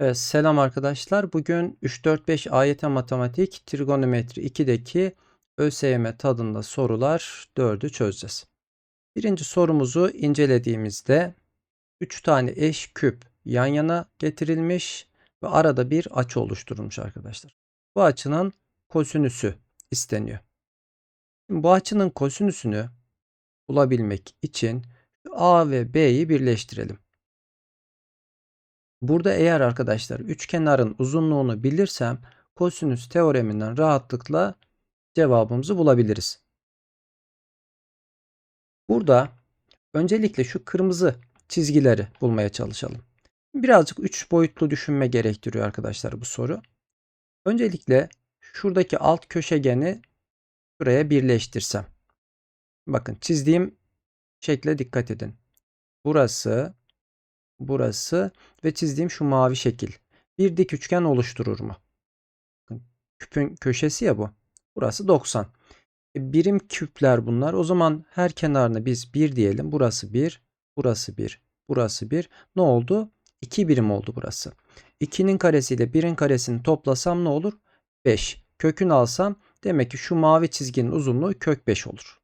Evet, selam arkadaşlar. Bugün 3-4-5 AYT Matematik Trigonometri 2'deki ÖSYM tadında sorular 4'ü çözeceğiz. Birinci sorumuzu incelediğimizde 3 tane eş küp yan yana getirilmiş ve arada bir açı oluşturulmuş arkadaşlar. Bu açının kosinüsü isteniyor. Şimdi bu açının kosinüsünü bulabilmek için A ve B'yi birleştirelim. Burada eğer arkadaşlar üçkenarın uzunluğunu bilirsem kosinüs teoreminden rahatlıkla cevabımızı bulabiliriz. Burada öncelikle şu kırmızı çizgileri bulmaya çalışalım. Birazcık üç boyutlu düşünme gerektiriyor arkadaşlar bu soru. Öncelikle şuradaki alt köşegeni buraya birleştirsem. Bakın çizdiğim şekle dikkat edin. Burası burası ve çizdiğim şu mavi şekil bir dik üçgen oluşturur mu? Küpün köşesi ya bu. Burası 90. E, birim küpler bunlar. O zaman her kenarına biz 1 diyelim. Burası 1, burası 1, burası 1. Ne oldu? 2 birim oldu burası. 2'nin karesiyle 1'in karesini toplasam ne olur? 5. Kökünü alsam demek ki şu mavi çizginin uzunluğu kök 5 olur.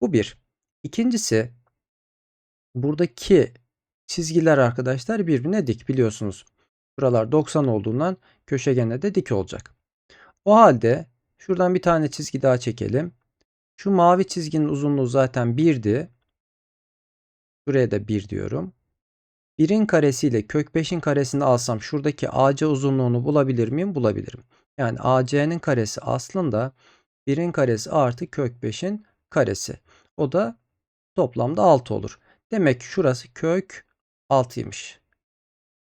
Bu bir. İkincisi buradaki çizgiler arkadaşlar birbirine dik biliyorsunuz. Buralar 90 olduğundan köşegene de dik olacak. O halde şuradan bir tane çizgi daha çekelim. Şu mavi çizginin uzunluğu zaten 1'di. Buraya da 1 diyorum. 1'in karesiyle kök 5'in karesini alsam şuradaki AC uzunluğunu bulabilir miyim? Bulabilirim. Yani AC'nin karesi aslında 1'in karesi artı kök 5'in karesi. O da toplamda 6 olur. Demek ki şurası kök 6'ymış.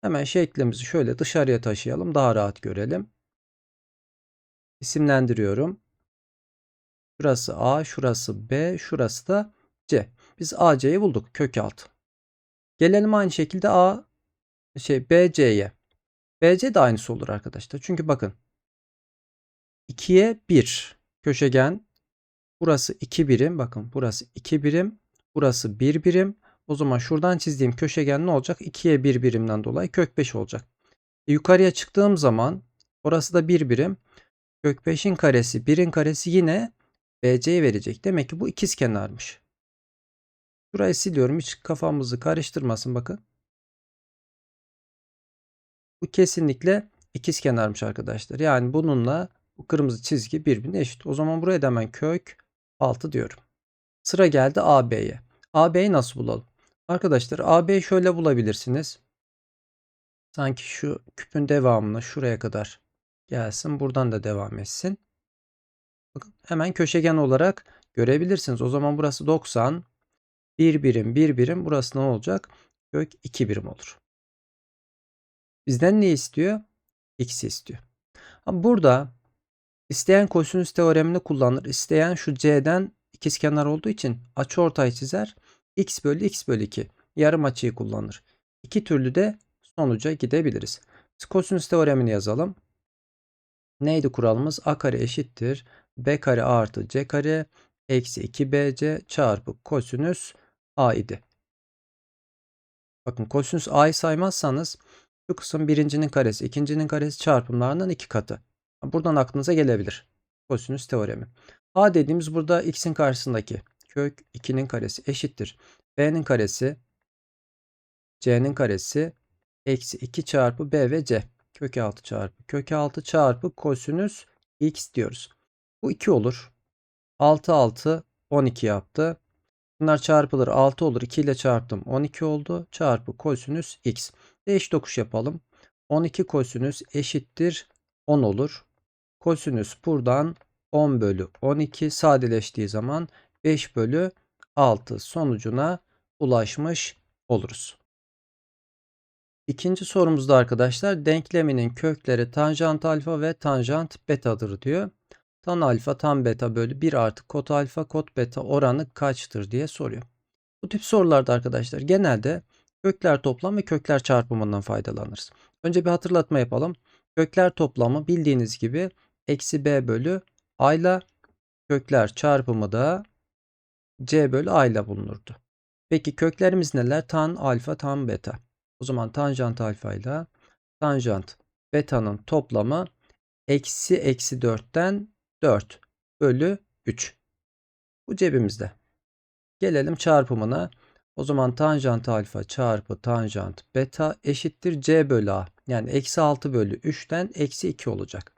Hemen şeklimizi şöyle dışarıya taşıyalım. Daha rahat görelim. İsimlendiriyorum. Şurası A, şurası B, şurası da C. Biz AC'yi bulduk. Kök 6. Gelelim aynı şekilde A şey BC'ye. BC de aynısı olur arkadaşlar. Çünkü bakın 2'ye 1 köşegen burası 2 birim. Bakın burası 2 birim. Burası 1 birim. O zaman şuradan çizdiğim köşegen ne olacak? 2'ye 1 birimden dolayı kök 5 olacak. E, yukarıya çıktığım zaman orası da 1 birim. Kök 5'in karesi 1'in karesi yine BC'yi verecek. Demek ki bu ikiz kenarmış. Şurayı siliyorum. Hiç kafamızı karıştırmasın bakın. Bu kesinlikle ikiz kenarmış arkadaşlar. Yani bununla bu kırmızı çizgi birbirine eşit. O zaman buraya da hemen kök 6 diyorum. Sıra geldi AB'ye. AB'yi nasıl bulalım? Arkadaşlar AB'yi şöyle bulabilirsiniz. Sanki şu küpün devamını şuraya kadar gelsin. Buradan da devam etsin. Bakın hemen köşegen olarak görebilirsiniz. O zaman burası 90. 1 birim 1 birim. Burası ne olacak? Kök 2 birim olur. Bizden ne istiyor? X'i istiyor. Burada isteyen kosinüs teoremini kullanır. İsteyen şu C'den ikizkenar olduğu için açıortay çizer. X bölü X bölü 2 yarım açıyı kullanır. İki türlü de sonuca gidebiliriz. Kosinüs teoremini yazalım. Neydi kuralımız? A kare eşittir. B kare artı C kare eksi 2BC çarpı kosinüs A idi. Bakın kosinüs A'yı saymazsanız şu kısım birincinin karesi, ikincinin karesi çarpımlarının iki katı. Buradan aklınıza gelebilir. Kosinüs teoremi. A dediğimiz burada x'in karşısındaki kök 2'nin karesi eşittir. B'nin karesi C'nin karesi eksi 2 çarpı B ve C. Kök 6 çarpı kök 6 çarpı kosinüs x diyoruz. Bu 2 olur. 6 6 12 yaptı. Bunlar çarpılır 6 olur. 2 ile çarptım 12 oldu. Çarpı kosinüs x. Değiş dokuş yapalım. 12 kosinüs eşittir 10 olur. Kosinüs buradan 10 bölü 12 sadeleştiği zaman 5 bölü 6 sonucuna ulaşmış oluruz. İkinci sorumuzda arkadaşlar denkleminin kökleri tanjant alfa ve tanjant betadır diyor. Tan alfa tan beta bölü 1 artı kot alfa kot beta oranı kaçtır diye soruyor. Bu tip sorularda arkadaşlar genelde kökler toplam ve kökler çarpımından faydalanırız. Önce bir hatırlatma yapalım. Kökler toplamı bildiğiniz gibi eksi b bölü a ile kökler çarpımı da c bölü a ile bulunurdu. Peki köklerimiz neler? Tan alfa tan beta. O zaman tanjant alfa ile tanjant beta'nın toplamı eksi eksi 4'ten 4 bölü 3. Bu cebimizde. Gelelim çarpımına. O zaman tanjant alfa çarpı tanjant beta eşittir c bölü a. Yani eksi 6 bölü 3'ten eksi 2 olacak.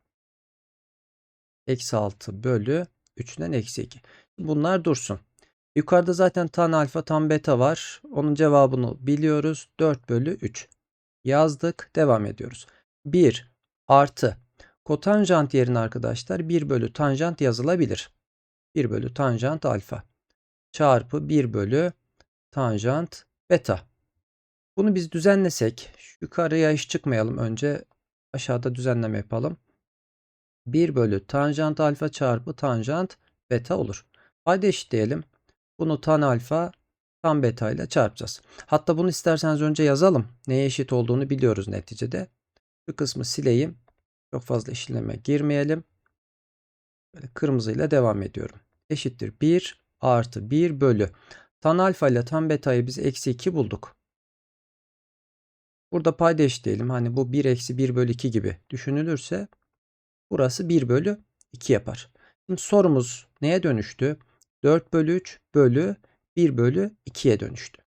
Eksi 6 bölü 3'ten eksi 2. Bunlar dursun. Yukarıda zaten tan alfa tan beta var. Onun cevabını biliyoruz. 4 bölü 3. Yazdık. Devam ediyoruz. 1 artı kotanjant yerine arkadaşlar 1 bölü tanjant yazılabilir. 1 bölü tanjant alfa çarpı 1 bölü tanjant beta. Bunu biz düzenlesek yukarıya hiç çıkmayalım önce aşağıda düzenleme yapalım. 1 bölü tanjant alfa çarpı tanjant beta olur. Haydi eşitleyelim. Bunu tan alfa tan beta ile çarpacağız. Hatta bunu isterseniz önce yazalım. Neye eşit olduğunu biliyoruz neticede. Bu kısmı sileyim. Çok fazla işleme girmeyelim. Böyle kırmızıyla devam ediyorum. Eşittir 1 artı 1 bölü. Tan alfa ile tan beta'yı biz eksi 2 bulduk. Burada payda eşitleyelim. Hani bu 1 eksi 1 bölü 2 gibi düşünülürse burası 1 bölü 2 yapar. Şimdi sorumuz neye dönüştü? 4 bölü 3 bölü 1 bölü 2'ye dönüştü.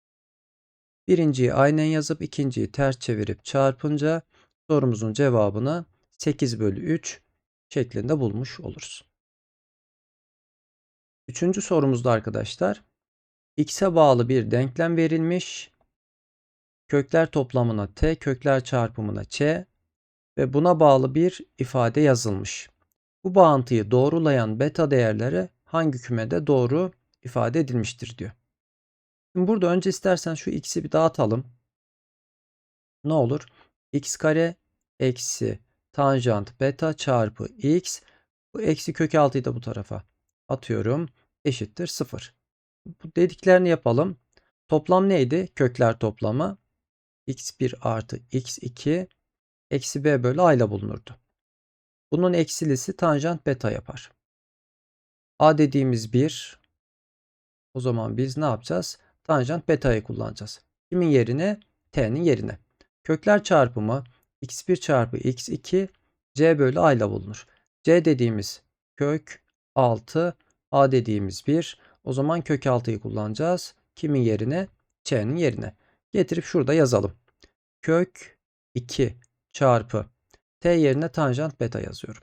Birinciyi aynen yazıp ikinciyi ters çevirip çarpınca sorumuzun cevabını 8 bölü 3 şeklinde bulmuş oluruz. Üçüncü sorumuzda arkadaşlar x'e bağlı bir denklem verilmiş. Kökler toplamına t, kökler çarpımına ç ve buna bağlı bir ifade yazılmış. Bu bağıntıyı doğrulayan beta değerleri hangi kümede doğru ifade edilmiştir diyor. Şimdi burada önce istersen şu x'i bir dağıtalım. Ne olur? x kare eksi tanjant beta çarpı x. Bu eksi kök 6'yı da bu tarafa atıyorum. Eşittir 0. Bu dediklerini yapalım. Toplam neydi? Kökler toplamı. x1 artı x2 eksi b bölü a ile bulunurdu. Bunun eksilisi tanjant beta yapar. A dediğimiz 1. O zaman biz ne yapacağız? Tanjant beta'yı kullanacağız. Kimin yerine? T'nin yerine. Kökler çarpımı x1 çarpı x2 c bölü a ile bulunur. c dediğimiz kök 6, a dediğimiz 1. O zaman kök 6'yı kullanacağız. Kimin yerine? Ç'nin yerine. Getirip şurada yazalım. Kök 2 çarpı t yerine tanjant beta yazıyorum.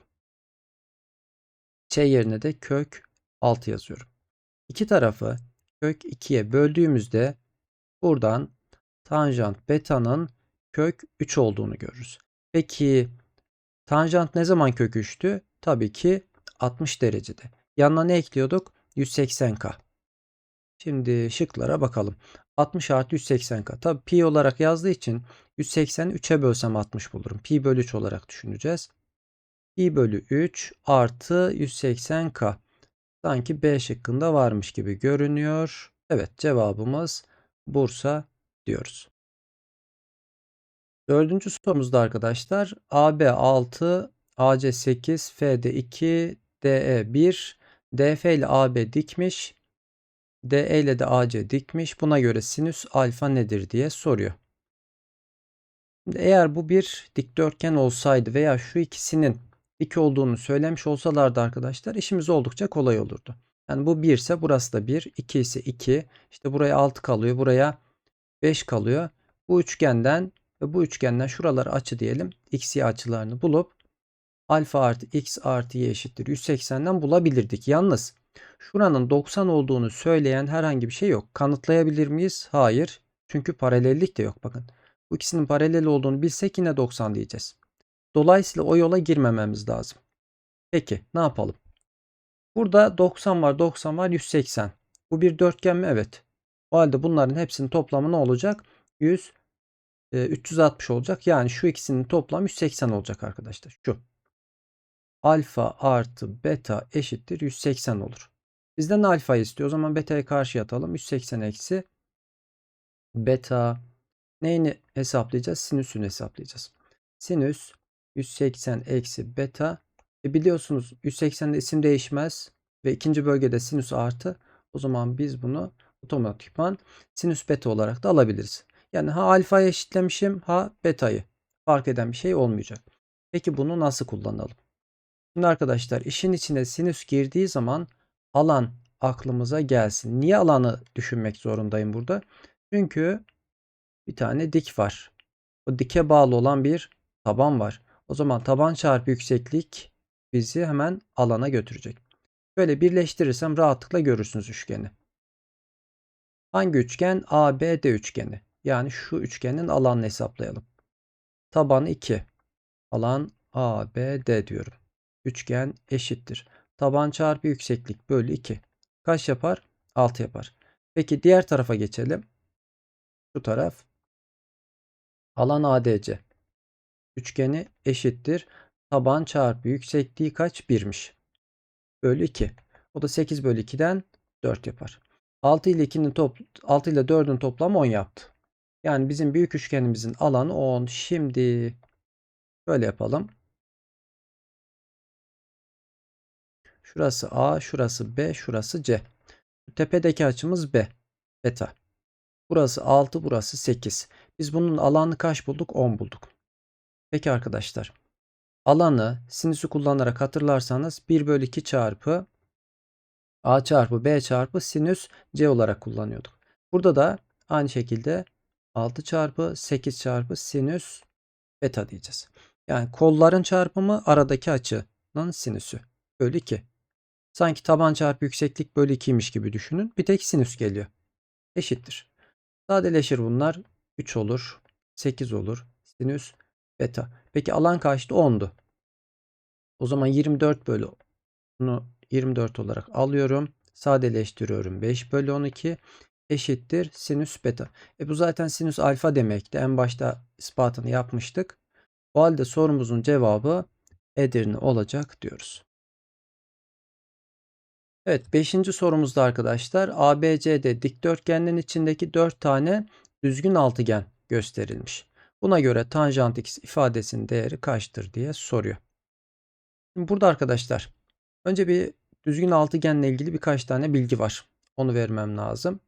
Ç yerine de kök 6 yazıyorum. İki tarafı kök 2'ye böldüğümüzde buradan tanjant beta'nın kök 3 olduğunu görürüz. Peki tanjant ne zaman kök 3'tü? Tabii ki 60 derecede. Yanına ne ekliyorduk? 180k. Şimdi şıklara bakalım. 60 artı 180k. Tabii pi olarak yazdığı için 180'i 3'e bölsem 60 bulurum. Pi bölü 3 olarak düşüneceğiz. Pi bölü 3 artı 180k. Sanki B şıkkında varmış gibi görünüyor. Evet cevabımız Bursa diyoruz. Dördüncü sorumuzda arkadaşlar AB 6, AC 8, FD 2, DE 1, DF ile AB dikmiş. DE ile de AC dikmiş. Buna göre sinüs alfa nedir diye soruyor. Eğer bu bir dikdörtgen olsaydı veya şu ikisinin dik olduğunu söylemiş olsalardı arkadaşlar işimiz oldukça kolay olurdu. Yani bu 1 ise burası da 1, 2 ise 2. İşte buraya 6 kalıyor, buraya 5 kalıyor. Bu üçgenden ve bu üçgenden şuraları açı diyelim. X, Y açılarını bulup alfa artı x artı y eşittir 180'den bulabilirdik. Yalnız şuranın 90 olduğunu söyleyen herhangi bir şey yok. Kanıtlayabilir miyiz? Hayır. Çünkü paralellik de yok. Bakın bu ikisinin paralel olduğunu bilsek yine 90 diyeceğiz. Dolayısıyla o yola girmememiz lazım. Peki ne yapalım? Burada 90 var, 90 var, 180. Bu bir dörtgen mi? Evet. O halde bunların hepsinin toplamı ne olacak? 100, e, 360 olacak. Yani şu ikisinin toplamı 180 olacak arkadaşlar. Şu. Alfa artı beta eşittir 180 olur. Bizden alfa istiyor. O zaman beta'yı karşı atalım. 180 eksi beta. Neyini hesaplayacağız? Sinüsünü hesaplayacağız. Sinüs 180 eksi beta. E biliyorsunuz 180'de isim değişmez ve ikinci bölgede sinüs artı. O zaman biz bunu otomatikman sinüs beta olarak da alabiliriz. Yani ha alfayı eşitlemişim ha betayı. fark eden bir şey olmayacak. Peki bunu nasıl kullanalım? Şimdi arkadaşlar işin içine sinüs girdiği zaman alan aklımıza gelsin. Niye alanı düşünmek zorundayım burada? Çünkü bir tane dik var. O dike bağlı olan bir taban var. O zaman taban çarpı yükseklik bizi hemen alana götürecek. Böyle birleştirirsem rahatlıkla görürsünüz üçgeni. Hangi üçgen? ABD üçgeni. Yani şu üçgenin alanını hesaplayalım. Taban 2. Alan ABD diyorum. Üçgen eşittir. Taban çarpı yükseklik bölü 2. Kaç yapar? 6 yapar. Peki diğer tarafa geçelim. Şu taraf. Alan ADC. Üçgeni eşittir. Taban çarpı yüksekliği kaç? 1'miş. Bölü 2. O da 8 bölü 2'den 4 yapar. 6 ile 2'nin top 6 ile 4'ün toplamı 10 yaptı. Yani bizim büyük üçgenimizin alanı 10. Şimdi böyle yapalım. Şurası A, şurası B, şurası C. Tepedeki açımız B. Beta. Burası 6, burası 8. Biz bunun alanını kaç bulduk? 10 bulduk. Peki arkadaşlar. Alanı sinüsü kullanarak hatırlarsanız 1 bölü 2 çarpı A çarpı B çarpı sinüs C olarak kullanıyorduk. Burada da aynı şekilde 6 çarpı 8 çarpı sinüs beta diyeceğiz. Yani kolların çarpımı aradaki açının sinüsü. Bölü 2. Sanki taban çarpı yükseklik bölü 2'ymiş gibi düşünün. Bir tek sinüs geliyor. Eşittir. Sadeleşir bunlar. 3 olur. 8 olur. Sinüs beta. Peki alan kaçtı? 10'du. O zaman 24 bölü bunu 24 olarak alıyorum. Sadeleştiriyorum. 5 bölü 12 eşittir sinüs beta. E bu zaten sinüs alfa demekti. En başta ispatını yapmıştık. O halde sorumuzun cevabı Edirne olacak diyoruz. Evet 5. sorumuzda arkadaşlar ABCD dikdörtgenlerin içindeki 4 tane düzgün altıgen gösterilmiş. Buna göre tanjant x ifadesinin değeri kaçtır diye soruyor. Şimdi burada arkadaşlar önce bir düzgün altıgenle ilgili birkaç tane bilgi var. Onu vermem lazım.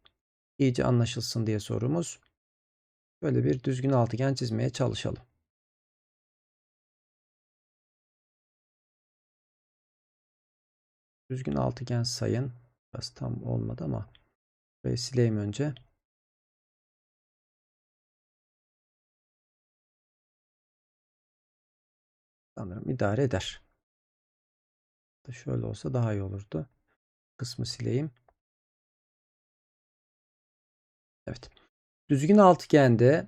İyice anlaşılsın diye sorumuz. Böyle bir düzgün altıgen çizmeye çalışalım. Düzgün altıgen sayın. Biraz tam olmadı ama burayı sileyim önce. Sanırım idare eder. Şöyle olsa daha iyi olurdu. Kısmı sileyim. Evet. Düzgün altıgende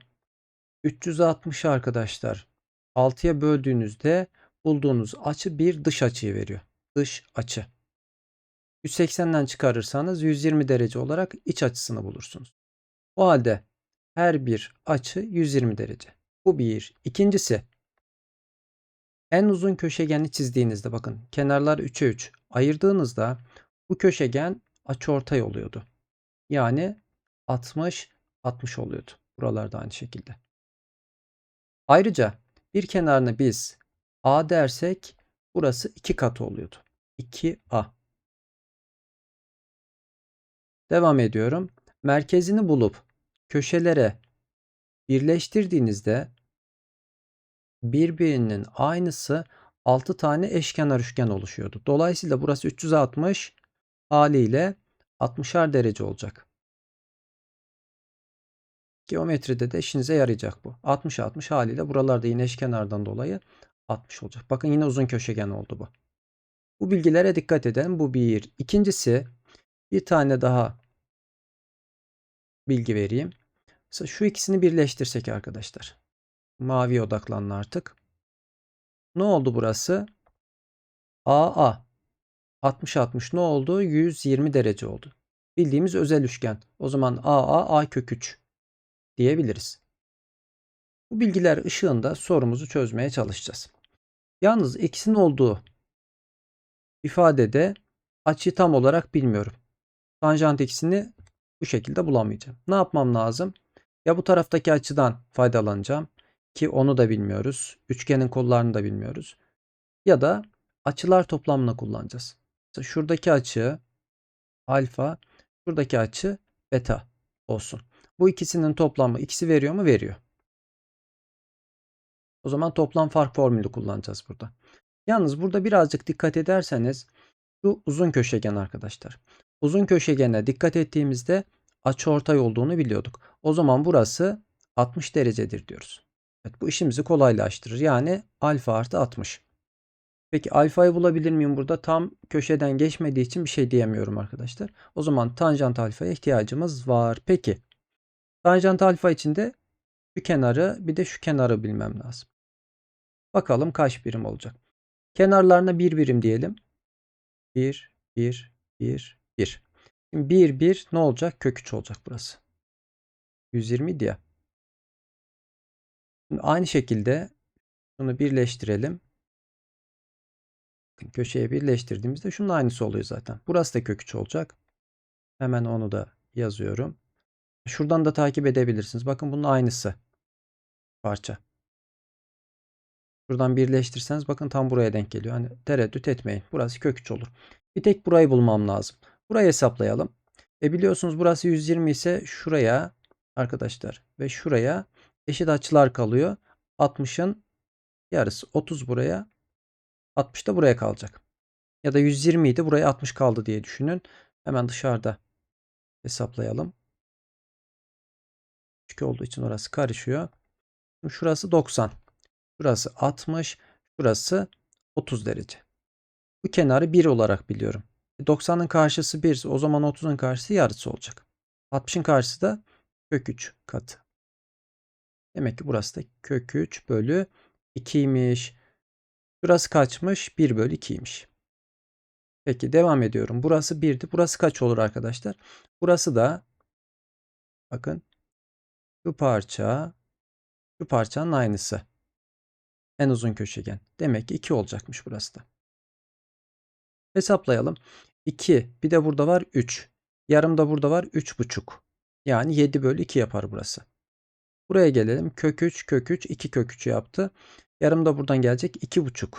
360 arkadaşlar 6'ya böldüğünüzde bulduğunuz açı bir dış açıyı veriyor. Dış açı. 180'den çıkarırsanız 120 derece olarak iç açısını bulursunuz. O halde her bir açı 120 derece. Bu bir. İkincisi en uzun köşegeni çizdiğinizde bakın kenarlar 3'e 3 ayırdığınızda bu köşegen açıortay oluyordu. Yani 60 60 oluyordu. Buralarda aynı şekilde. Ayrıca bir kenarını biz A dersek burası 2 katı oluyordu. 2A. Devam ediyorum. Merkezini bulup köşelere birleştirdiğinizde birbirinin aynısı 6 tane eşkenar üçgen oluşuyordu. Dolayısıyla burası 360 haliyle 60'ar derece olacak. Geometride de işinize yarayacak bu. 60-60 haliyle buralarda yine eşkenardan dolayı 60 olacak. Bakın yine uzun köşegen oldu bu. Bu bilgilere dikkat edelim. Bu bir. İkincisi bir tane daha bilgi vereyim. Mesela şu ikisini birleştirsek arkadaşlar. Mavi odaklanın artık. Ne oldu burası? AA. 60-60 ne oldu? 120 derece oldu. Bildiğimiz özel üçgen. O zaman AA A kök 3 diyebiliriz. Bu bilgiler ışığında sorumuzu çözmeye çalışacağız. Yalnız x'in olduğu ifadede açıyı tam olarak bilmiyorum. Tanjant x'ini bu şekilde bulamayacağım. Ne yapmam lazım? Ya bu taraftaki açıdan faydalanacağım ki onu da bilmiyoruz. Üçgenin kollarını da bilmiyoruz. Ya da açılar toplamını kullanacağız. Mesela şuradaki açı alfa, şuradaki açı beta olsun. Bu ikisinin toplamı x'i veriyor mu? Veriyor. O zaman toplam fark formülü kullanacağız burada. Yalnız burada birazcık dikkat ederseniz şu uzun köşegen arkadaşlar. Uzun köşegene dikkat ettiğimizde açıortay olduğunu biliyorduk. O zaman burası 60 derecedir diyoruz. Evet, bu işimizi kolaylaştırır. Yani alfa artı 60. Peki alfayı bulabilir miyim burada? Tam köşeden geçmediği için bir şey diyemiyorum arkadaşlar. O zaman tanjant alfaya ihtiyacımız var. Peki tanjant alfa için de şu kenarı bir de şu kenarı bilmem lazım. Bakalım kaç birim olacak. Kenarlarına bir birim diyelim. 1, 1, 1, 1. Şimdi 1, 1 ne olacak? Kök 3 olacak burası. 120 diye. Şimdi aynı şekilde bunu birleştirelim. Köşeye birleştirdiğimizde şunun aynısı oluyor zaten. Burası da kök 3 olacak. Hemen onu da yazıyorum. Şuradan da takip edebilirsiniz. Bakın bunun aynısı. Parça. Şuradan birleştirseniz bakın tam buraya denk geliyor. Hani tereddüt etmeyin. Burası kök 3 olur. Bir tek burayı bulmam lazım. Burayı hesaplayalım. E biliyorsunuz burası 120 ise şuraya arkadaşlar ve şuraya eşit açılar kalıyor. 60'ın yarısı 30 buraya 60 da buraya kalacak. Ya da 120 idi buraya 60 kaldı diye düşünün. Hemen dışarıda hesaplayalım. Çünkü olduğu için orası karışıyor. Şurası 90. Şurası 60. Şurası 30 derece. Bu kenarı 1 olarak biliyorum. 90'ın karşısı 1 o zaman 30'un karşısı yarısı olacak. 60'ın karşısı da kök 3 katı. Demek ki burası da kök 3 bölü 2'ymiş. Burası kaçmış? 1 bölü 2'ymiş. Peki devam ediyorum. Burası 1'di. Burası kaç olur arkadaşlar? Burası da bakın şu parça şu parçanın aynısı. En uzun köşegen. Demek ki 2 olacakmış burası da. Hesaplayalım. 2 bir de burada var 3. Yarım da burada var 3,5. Yani 7 bölü 2 yapar burası. Buraya gelelim. Kök 3 kök 3 2 kök 3 yaptı. Yarım da buradan gelecek 2,5.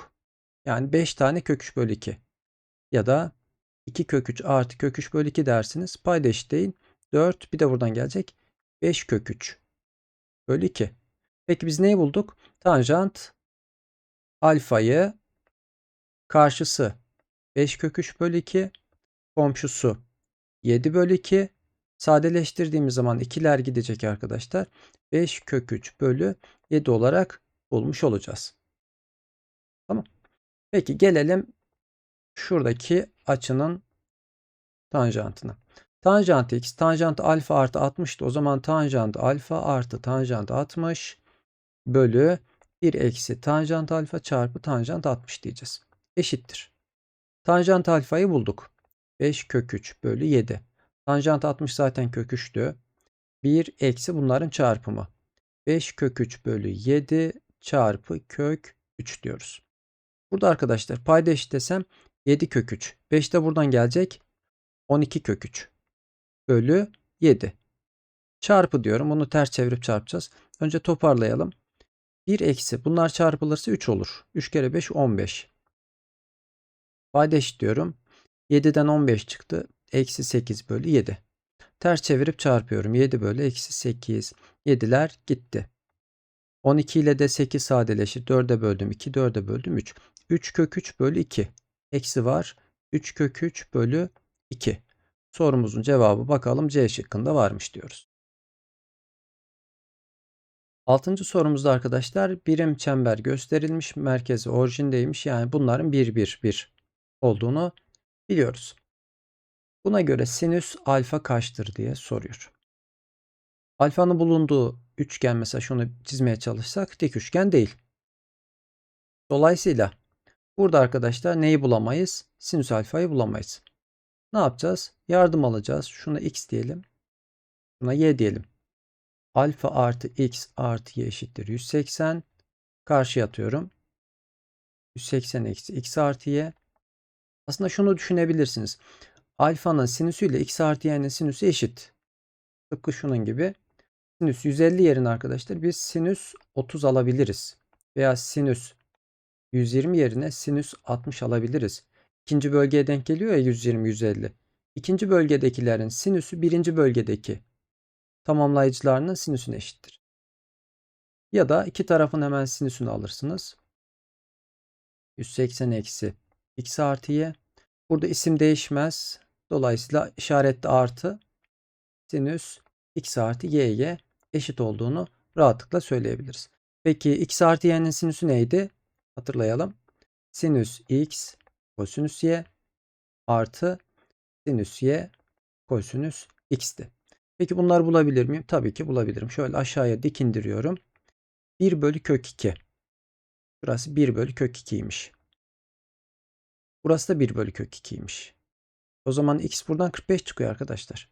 Yani 5 tane kök 3 bölü 2. Ya da 2 kök 3 artı kök 3 bölü 2 dersiniz. Payda eşitleyin. 4 bir de buradan gelecek. 5 kök 3 bölü 2. Peki biz neyi bulduk? Tanjant alfayı karşısı 5 kök 3 bölü 2 komşusu 7 bölü 2 sadeleştirdiğimiz zaman ikiler gidecek arkadaşlar. 5 kök 3 bölü 7 olarak bulmuş olacağız. Tamam. Peki gelelim şuradaki açının tanjantına. Tanjant x tanjant alfa artı 60'tı. O zaman tanjant alfa artı tanjant 60 bölü 1 eksi tanjant alfa çarpı tanjant 60 diyeceğiz. Eşittir. Tanjant alfayı bulduk. 5 kök 3 bölü 7. Tanjant 60 zaten kök 3'tü. 1 eksi bunların çarpımı. 5 kök 3 bölü 7 çarpı kök 3 diyoruz. Burada arkadaşlar payda eşitlesem 7 kök 3. 5 de buradan gelecek. 12 kök 3 bölü 7. Çarpı diyorum. Bunu ters çevirip çarpacağız. Önce toparlayalım. 1 eksi bunlar çarpılırsa 3 olur. 3 kere 5 15. Payda eşitliyorum. 7'den 15 çıktı. Eksi 8 bölü 7. Ters çevirip çarpıyorum. 7 bölü eksi 8. 7'ler gitti. 12 ile de 8 sadeleşir. 4'e böldüm 2. 4'e böldüm 3. 3 kök 3 bölü 2. Eksi var. 3 kök 3 bölü 2. Sorumuzun cevabı bakalım C şıkkında varmış diyoruz. Altıncı sorumuzda arkadaşlar birim çember gösterilmiş. Merkezi orijindeymiş. Yani bunların 1 1 1 olduğunu biliyoruz. Buna göre sinüs alfa kaçtır diye soruyor. Alfanın bulunduğu üçgen mesela şunu çizmeye çalışsak dik üçgen değil. Dolayısıyla burada arkadaşlar neyi bulamayız? Sinüs alfayı bulamayız. Ne yapacağız? Yardım alacağız. Şuna x diyelim. Şuna y diyelim. Alfa artı x artı y eşittir 180. Karşıya atıyorum. 180 eksi x artı y. Aslında şunu düşünebilirsiniz. Alfanın sinüsü ile x artı y'nin sinüsü eşit. Tıpkı şunun gibi. Sinüs 150 yerine arkadaşlar biz sinüs 30 alabiliriz. Veya sinüs 120 yerine sinüs 60 alabiliriz. İkinci bölgeye denk geliyor ya 120 150. İkinci bölgedekilerin sinüsü birinci bölgedeki tamamlayıcılarının sinüsüne eşittir. Ya da iki tarafın hemen sinüsünü alırsınız. 180 eksi x artı y. Burada isim değişmez. Dolayısıyla işaretli artı sinüs x artı y'ye eşit olduğunu rahatlıkla söyleyebiliriz. Peki x artı y'nin sinüsü neydi? Hatırlayalım. Sinüs x kosinüs y artı sinüs y kosinüs x'ti. Peki bunları bulabilir miyim? Tabii ki bulabilirim. Şöyle aşağıya dik indiriyorum. 1 bölü kök 2. Burası 1 bölü kök 2'ymiş. Burası da 1 bölü kök 2'ymiş. O zaman x buradan 45 çıkıyor arkadaşlar.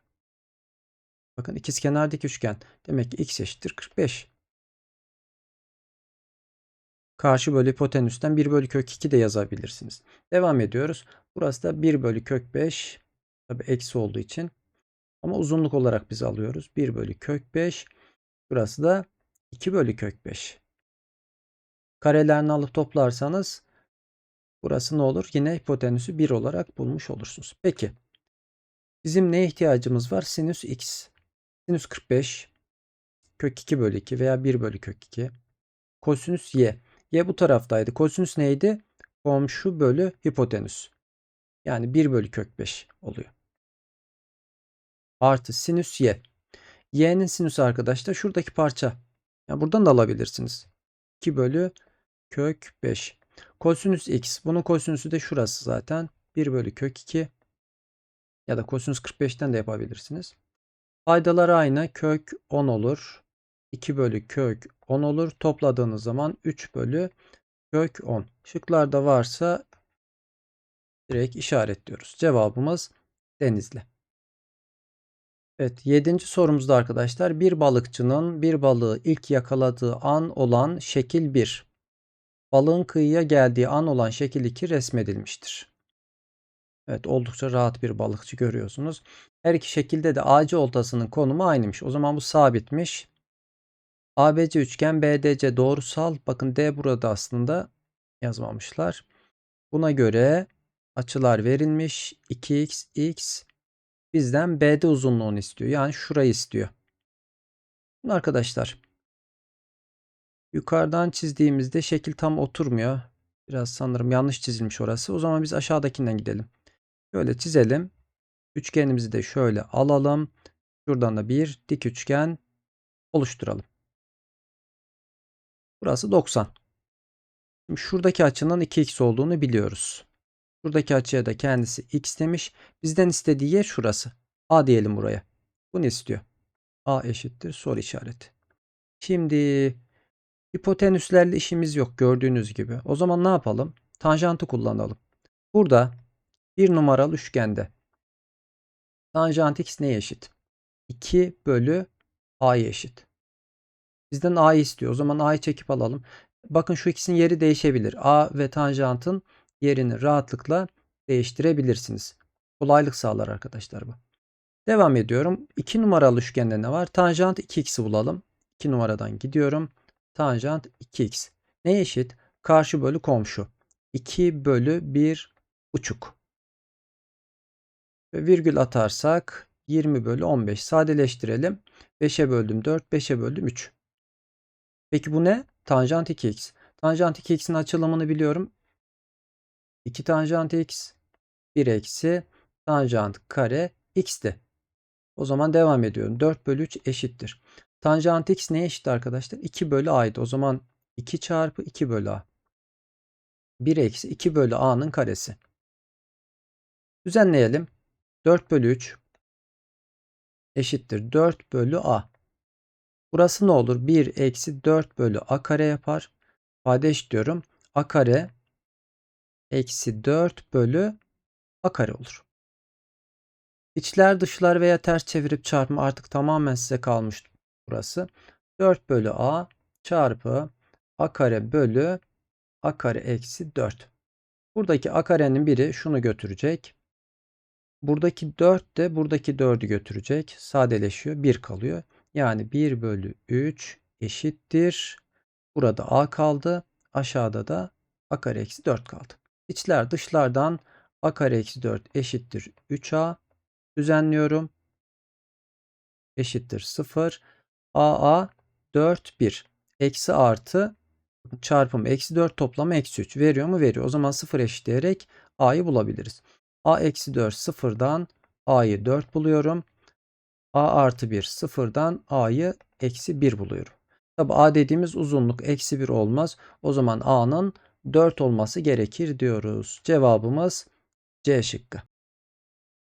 Bakın ikizkenardaki üçgen. Demek ki x eşittir 45. Karşı bölü hipotenüsten 1 bölü kök 2 de yazabilirsiniz. Devam ediyoruz. Burası da 1 bölü kök 5. Tabi eksi olduğu için. Ama uzunluk olarak biz alıyoruz. 1 bölü kök 5. Burası da 2 bölü kök 5. Karelerini alıp toplarsanız burası ne olur? Yine hipotenüsü 1 olarak bulmuş olursunuz. Peki. Bizim neye ihtiyacımız var? Sinüs x. Sinüs 45 kök 2 bölü 2 veya 1 bölü kök 2. Kosinüs y. Y bu taraftaydı. Kosinüs neydi? Komşu bölü hipotenüs. Yani 1 bölü kök 5 oluyor. Artı sinüs y. Y'nin sinüsü arkadaşlar şuradaki parça. Yani buradan da alabilirsiniz. 2 bölü kök 5. Kosinüs x. Bunun kosinüsü de şurası zaten. 1 bölü kök 2. Ya da kosinüs 45'ten de yapabilirsiniz. Paydalar aynı. Kök 10 olur. 2 bölü kök 10 olur. Topladığınız zaman 3 bölü kök 10. Şıklarda varsa direkt işaretliyoruz. Cevabımız Denizli. Evet, yedinci sorumuzda arkadaşlar bir balıkçının bir balığı ilk yakaladığı an olan şekil 1. Balığın kıyıya geldiği an olan şekil 2 resmedilmiştir. Evet oldukça rahat bir balıkçı görüyorsunuz. Her iki şekilde de AC oltasının konumu aynıymış. O zaman bu sabitmiş. ABC üçgen BDC doğrusal. Bakın D burada aslında yazmamışlar. Buna göre açılar verilmiş. 2x, x bizden BD uzunluğunu istiyor. Yani şurayı istiyor. Şimdi arkadaşlar yukarıdan çizdiğimizde şekil tam oturmuyor. Biraz sanırım yanlış çizilmiş orası. O zaman biz aşağıdakinden gidelim. Şöyle çizelim. Üçgenimizi de şöyle alalım. Şuradan da bir dik üçgen oluşturalım. Burası 90. Şimdi şuradaki açının 2x olduğunu biliyoruz. Şuradaki açıya da kendisi x demiş. Bizden istediği yer şurası. A diyelim buraya. Bunu istiyor. A eşittir soru işareti. Şimdi hipotenüslerle işimiz yok gördüğünüz gibi. O zaman ne yapalım? Tanjantı kullanalım. Burada bir numaralı üçgende tanjant x neye eşit? 2 bölü a'ya eşit. Bizden a'yı istiyor. O zaman a'yı çekip alalım. Bakın şu ikisinin yeri değişebilir. A ve tanjantın yerini rahatlıkla değiştirebilirsiniz. Kolaylık sağlar arkadaşlar bu. Devam ediyorum. 2 numaralı üçgende ne var? Tanjant 2x'i bulalım. 2 numaradan gidiyorum. Tanjant 2x. Ne eşit? Karşı bölü komşu. 2 bölü 1 buçuk. Ve virgül atarsak 20 bölü 15. Sadeleştirelim. 5'e böldüm 4, 5'e böldüm 3. Peki bu ne? Tanjant 2x. Tanjant 2x'in açılımını biliyorum. 2 tanjant x 1 eksi tanjant kare x'ti. O zaman devam ediyorum. 4 bölü 3 eşittir. Tanjant x neye eşit arkadaşlar? 2 bölü a'ydı. O zaman 2 çarpı 2 bölü a. 1 eksi 2 bölü a'nın karesi. Düzenleyelim. 4 bölü 3 eşittir 4 bölü a. Burası ne olur? 1 eksi 4 bölü a kare yapar. Fade diyorum. a kare eksi 4 bölü a kare olur. İçler dışlar veya ters çevirip çarpma artık tamamen size kalmış burası. 4 bölü a çarpı a kare bölü a kare eksi 4. Buradaki a karenin biri şunu götürecek. Buradaki 4 de buradaki 4'ü götürecek. Sadeleşiyor. 1 kalıyor. Yani 1 bölü 3 eşittir. Burada a kaldı. Aşağıda da a kare eksi 4 kaldı. İçler dışlardan a kare eksi 4 eşittir 3a. Düzenliyorum. Eşittir 0. aa 4 1. eksi artı çarpım eksi 4 toplamı eksi 3 veriyor mu? Veriyor. O zaman 0 eşitleyerek a'yı bulabiliriz. a eksi 4 sıfırdan a'yı 4 buluyorum. a artı 1 sıfırdan a'yı eksi 1 buluyorum. Tabi a dediğimiz uzunluk eksi 1 olmaz. O zaman a'nın 4 olması gerekir diyoruz. Cevabımız C şıkkı.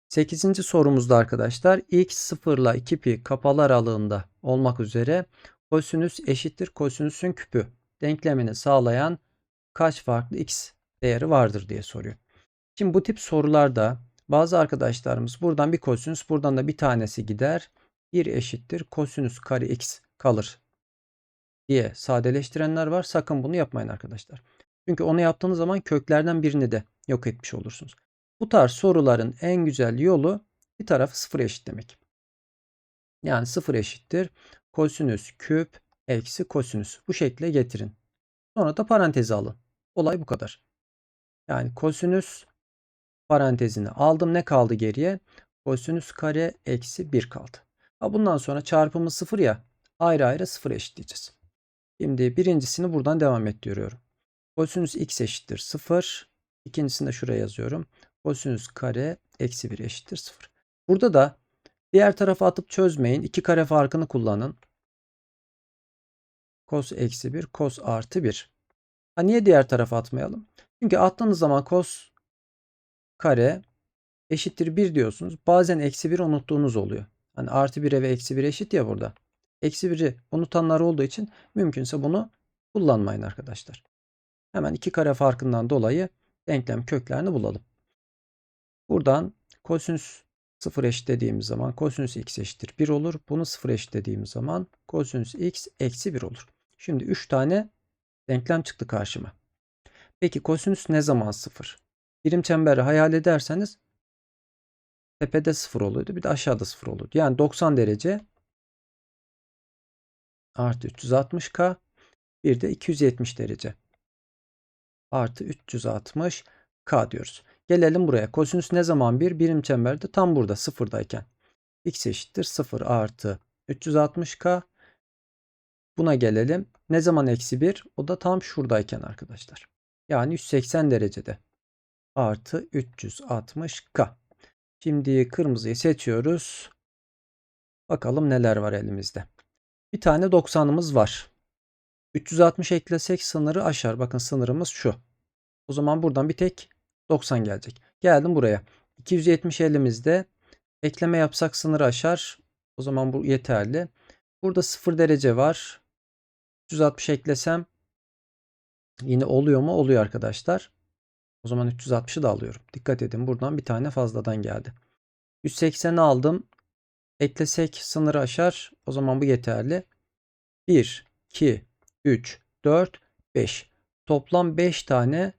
8. sorumuzda arkadaşlar x 0 ile 2 pi kapalı aralığında olmak üzere kosinüs eşittir kosinüsün küpü denklemini sağlayan kaç farklı x değeri vardır diye soruyor. Şimdi bu tip sorularda bazı arkadaşlarımız buradan bir kosinüs buradan da bir tanesi gider. 1 eşittir kosinüs kare x kalır diye sadeleştirenler var. Sakın bunu yapmayın arkadaşlar. Çünkü onu yaptığınız zaman köklerden birini de yok etmiş olursunuz. Bu tarz soruların en güzel yolu bir tarafı sıfır eşitlemek. Yani sıfır eşittir kosinüs küp eksi kosinüs. Bu şekle getirin. Sonra da parantezi alın. Olay bu kadar. Yani kosinüs parantezini aldım. Ne kaldı geriye? Kosinüs kare eksi 1 kaldı. Ha bundan sonra çarpımı sıfır ya ayrı ayrı sıfır eşitleyeceğiz. Şimdi birincisini buradan devam ettiriyorum. Kosinüs x eşittir 0. İkincisini de şuraya yazıyorum. Kosinüs kare eksi 1 eşittir 0. Burada da diğer tarafa atıp çözmeyin. İki kare farkını kullanın. Kos eksi 1, kos artı 1. Ha niye diğer tarafa atmayalım? Çünkü attığınız zaman kos kare eşittir 1 diyorsunuz. Bazen eksi 1 unuttuğunuz oluyor. Hani artı 1'e ve eksi 1 eşit ya burada. Eksi 1'i unutanlar olduğu için mümkünse bunu kullanmayın arkadaşlar. Hemen iki kare farkından dolayı denklem köklerini bulalım. Buradan kosinüs 0 eşitlediğimiz zaman kosinüs x eşittir 1 olur. Bunu 0 eşitlediğimiz zaman kosinüs x eksi 1 olur. Şimdi 3 tane denklem çıktı karşıma. Peki kosinüs ne zaman 0? Birim çemberi hayal ederseniz tepede 0 oluyordu. Bir de aşağıda 0 oluyordu. Yani 90 derece artı 360k bir de 270 derece artı 360k diyoruz. Gelelim buraya. Kosinüs ne zaman 1? Birim çemberde tam burada sıfırdayken. x eşittir 0 artı 360k. Buna gelelim. Ne zaman eksi 1? O da tam şuradayken arkadaşlar. Yani 180 derecede. Artı 360k. Şimdi kırmızıyı seçiyoruz. Bakalım neler var elimizde. Bir tane 90'ımız var. 360 eklesek sınırı aşar. Bakın sınırımız şu. O zaman buradan bir tek 90 gelecek. Geldim buraya. 270 elimizde. Ekleme yapsak sınırı aşar. O zaman bu yeterli. Burada 0 derece var. 360 eklesem yine oluyor mu? Oluyor arkadaşlar. O zaman 360'ı da alıyorum. Dikkat edin buradan bir tane fazladan geldi. 180'i aldım. Eklesek sınırı aşar. O zaman bu yeterli. 1, 2, 3, 4, 5. Toplam 5 tane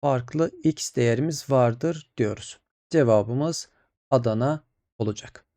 farklı x değerimiz vardır diyoruz. Cevabımız Adana olacak.